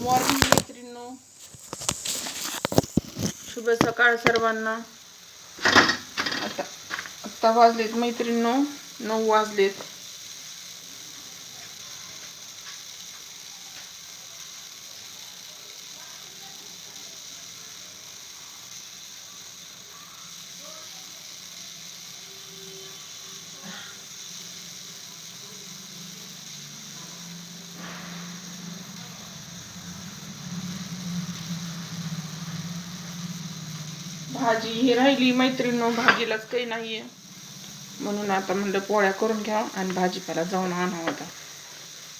Morning मैत्रिणींनो. शुभ सकाळ सर्वांना. आता आत्ता वाजलेत मैत्रिणींनो. नऊ वाजलेत. भाजी ही राहिली मैत्रिणीनो भाजीलाच काही नाही आहे म्हणून आता म्हणलं पोळ्या करून घ्या आणि भाजीपाला जाऊन आणावं आता.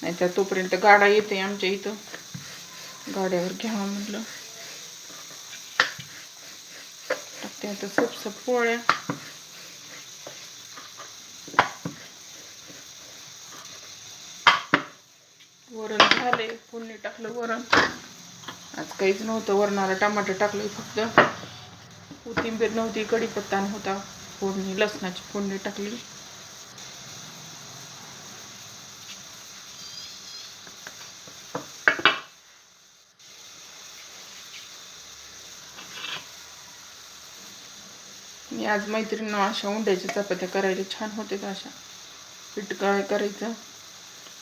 नाहीतर तोपर्यंत गाडा येते आमच्या इथं. गाड्यावर घ्यावं म्हटलं टाकते आता सप पोळ्या. वरण झाले फोडणी टाकलं वरण. आज काहीच नव्हतं वरणाला टमाटर टाकलं फक्त. कोथिंबीर नव्हती कढीपत्ता नव्हता फोडणी लसणाची फोडणी टाकली. मी आज मैत्रिणी अशा उंड्याच्या चपात्या करायला छान होते अशा. पीठ काय करायचं?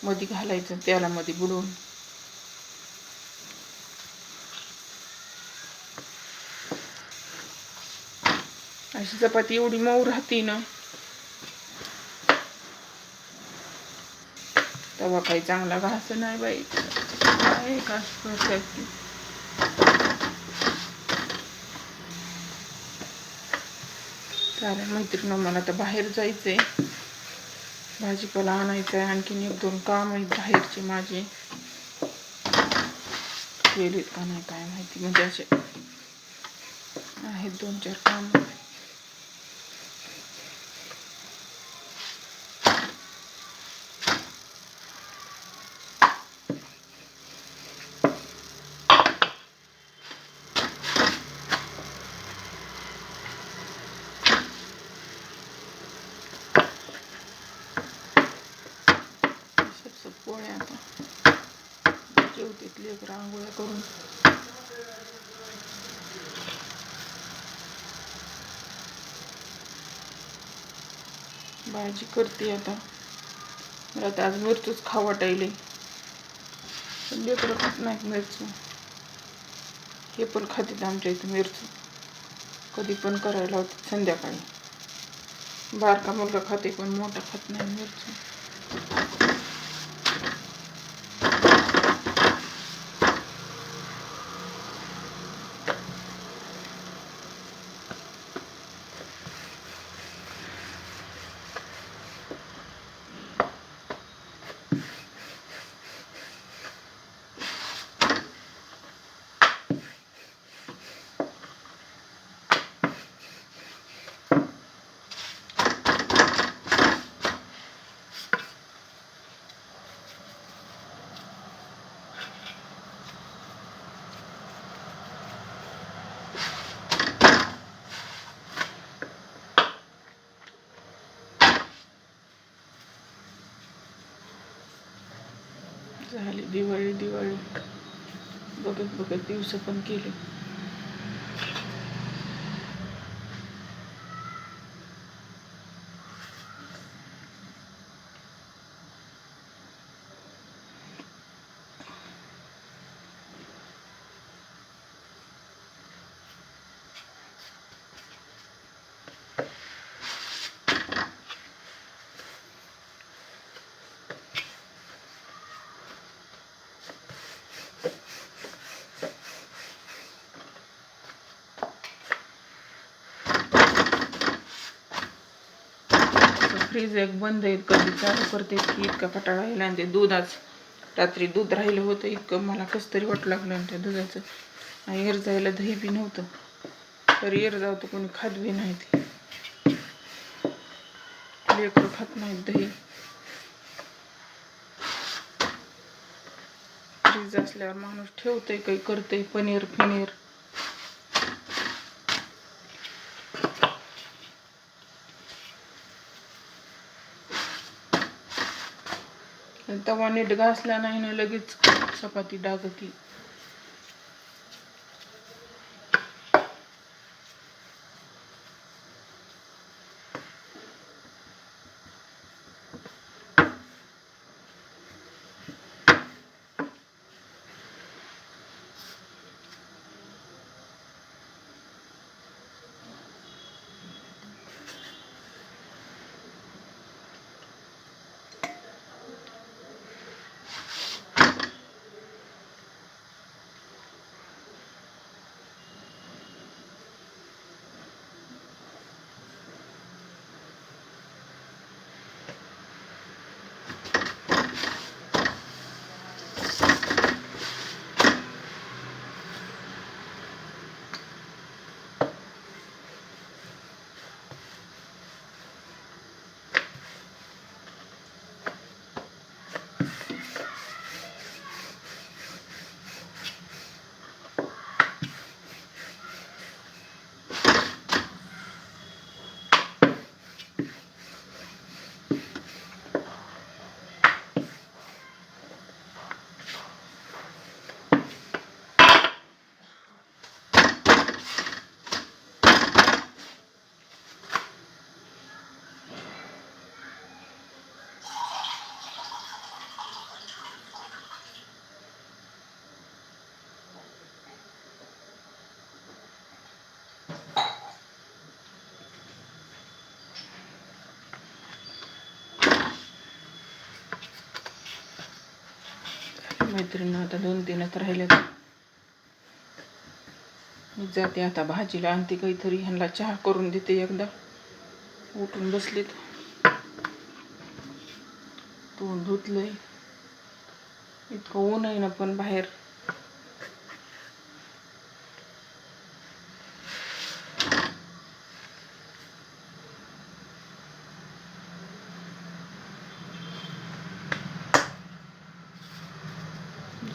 मध्ये घालायचं तेलामध्ये बुडवून. अशी चपाती एवढी मऊ राहते ना. तवा काही चांगला घास नाही बाई. काय घास चालेल मैत्रिणी मला तर बाहेर जायचंय. भाजीपाला आणायचा आहे आणखीन एक दोन काम आहेत बाहेरचे माझे. केलेत का नाही काय माहिती. म्हणजे असे आहेत दोन चार काम सब पोळ्या आता तिथली एक रांगोळ्या करून. भाजी करते आता. मला त्याच आज मिरचूच खाऊ वाटायले. पण लेकरं खात नाही मिरचू. हे पण खातात आमच्या इथं मिरचू. कधी पण करायला होते संध्याकाळी. बारका मुलगा खाते पण मोठा खात नाही मिरचू. झाली. दिवाळी दिवाळी. बघत बघत दिवस पण केले फ्रीज एक बंद आहे कधी चालू करते की इतका फटाळा राहिला आणि ते दूध आज रात्री दूध राहिलं होतं इतकं मला कसं तरी वाटू लागलं आणि त्या दुधाचं. आणि एर जायला दही बी नव्हतं. तर एर तर कोणी खात बी नाही ते लेकर खात नाहीत दही. फ्रीज असल्यावर माणूस ठेवतंय काही करतंय पनीर फिनीर तवा नीट घासला नाही ना लगेच चपाती डागती. मैत्रिणी आता दोन तीनच राहिलेत. मी जाते आता भाजीला आणते काहीतरी ह्यांना चहा करून देते एकदा. उठून बसलीत. तोंड धुतलंय. इतकं ऊन आहे ना पण बाहेर.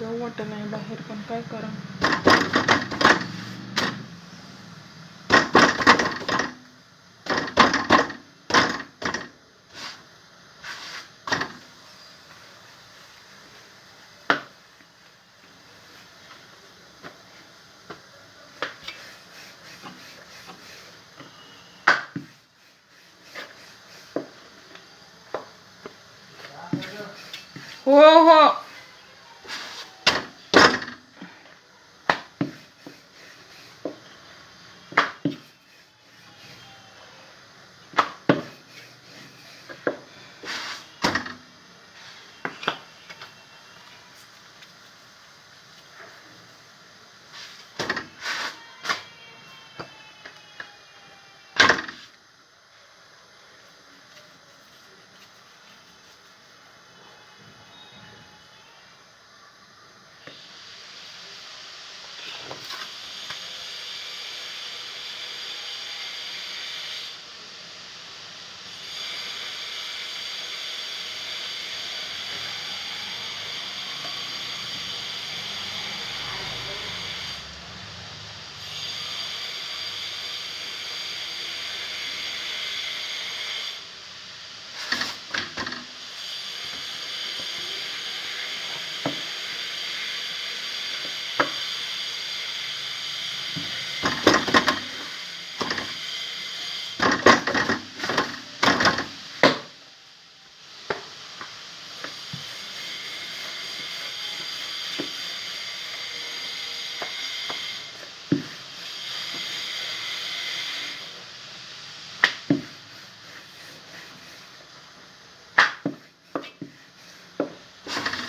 जाऊ वाटत नाही बाहेर पण काय करा हो हो.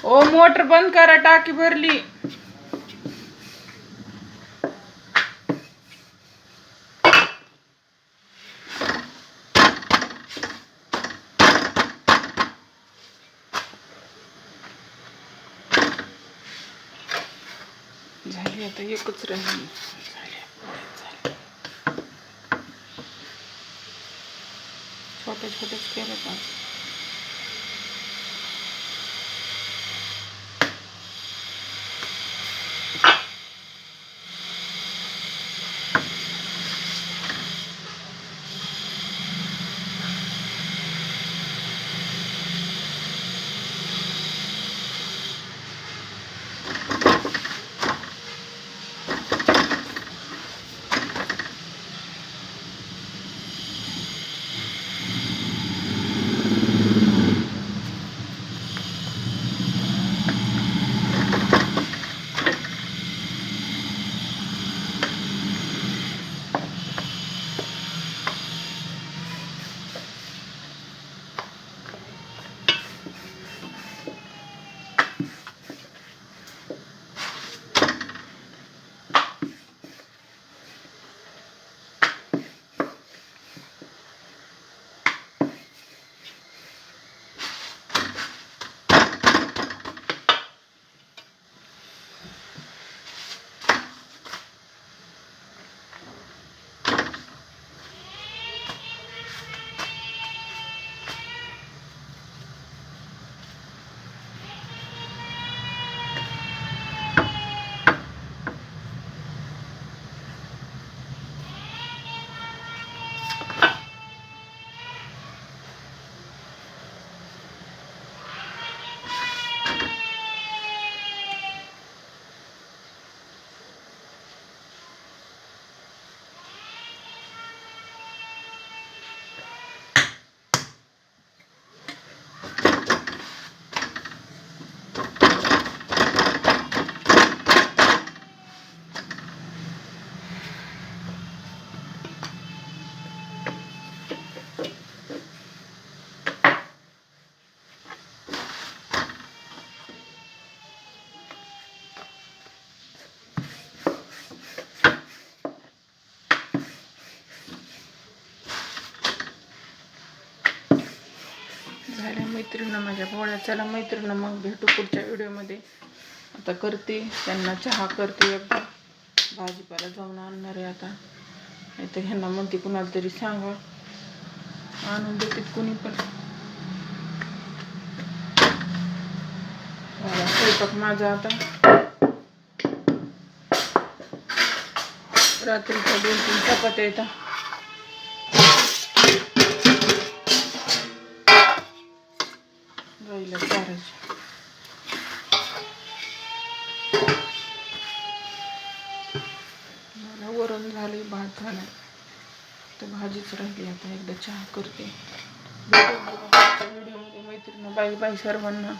ओ मोटर बंद करा टाकी भरली झाली आता एकच राहिली झाली, झाली. छोटे छोटेच केले आज मैत्रिणीनं माझ्या पोळ्या चला मैत्रिणीनं मग भेटू पुढच्या व्हिडिओमध्ये. आता करते. त्यांना चहा करते एकदा. भाजीपाला जाऊन आणणार आहे आता. नाही तर ह्यांना म्हणते कुणाला तरी सांगा. आणून देतात कुणी पण. स्वयंपाक माझा आता. रात्रीच्या दोन तीन चपात्या येतात. पहिलं चारायची मला वरण झाले भात झाला तर भाजीच राहिली आता एकदा चहा करते. व्हिडिओमध्ये मैत्रिणी बाई बाई सर्वांना.